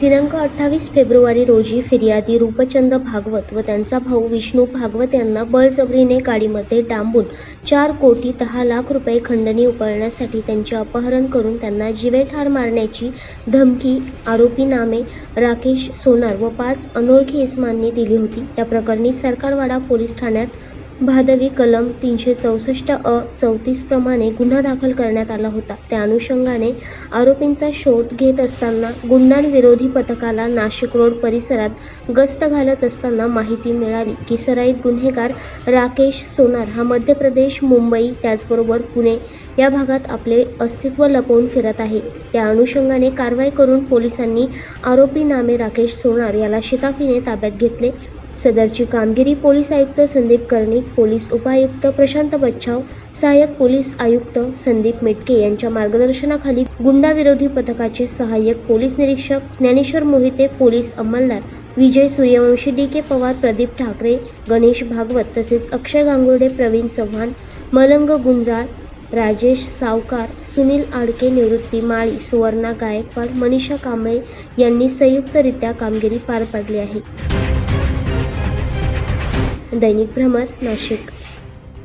दिनांक अठ्ठावीस फेब्रुवारी रोजी फिर्यादी रूपचंद भागवत व त्यांचा भाऊ विष्णू भागवत यांना बळजबरीने गाडीमध्ये डांबून चार कोटी दहा लाख रुपये खंडणी उकळण्यासाठी त्यांचे अपहरण करून त्यांना जीवेठार मारण्याची धमकी आरोपी नामे राकेश सोनार व पाच अनोळखी इस्मांनी दिली होती. या प्रकरणी सरकारवाडा पोलीस ठाण्यात भादवी कलम तीनशे चौसष्ट अ चौतीस प्रमाणे गुन्हा दाखल करण्यात आला होता. त्या अनुषंगाने आरोपींचा शोध घेत असताना गुंडांविरोधी पथकाला नाशिक रोड परिसरात गस्त घालत असताना माहिती मिळाली की सराईत गुन्हेगार राकेश सोनार हा मध्य प्रदेश मुंबई त्याचबरोबर पुणे या भागात आपले अस्तित्व लपवून फिरत आहे. त्या अनुषंगाने कारवाई करून पोलिसांनी आरोपी नामे राकेश सोनार याला शिताफीने ताब्यात घेतले. सदरची कामगिरी पोलीस आयुक्त संदीप कर्णिक पोलीस उपायुक्त प्रशांत बच्छाव सहाय्यक पोलीस आयुक्त संदीप मेटके यांच्या मार्गदर्शनाखाली गुंडाविरोधी पथकाचे सहाय्यक पोलीस निरीक्षक ज्ञानेश्वर मोहिते पोलीस अंमलदार विजय सूर्यवंशी डी के पवार प्रदीप ठाकरे गणेश भागवत तसेच अक्षय गांगुर्डे प्रवीण चव्हाण मलंग गुंजाळ राजेश सावकार सुनील आडके निवृत्ती माळी सुवर्णा गायकवाड मनीषा कांबळे यांनी संयुक्तरित्या कामगिरी पार पाडली आहे. दैनिक भ्रमर नाशिक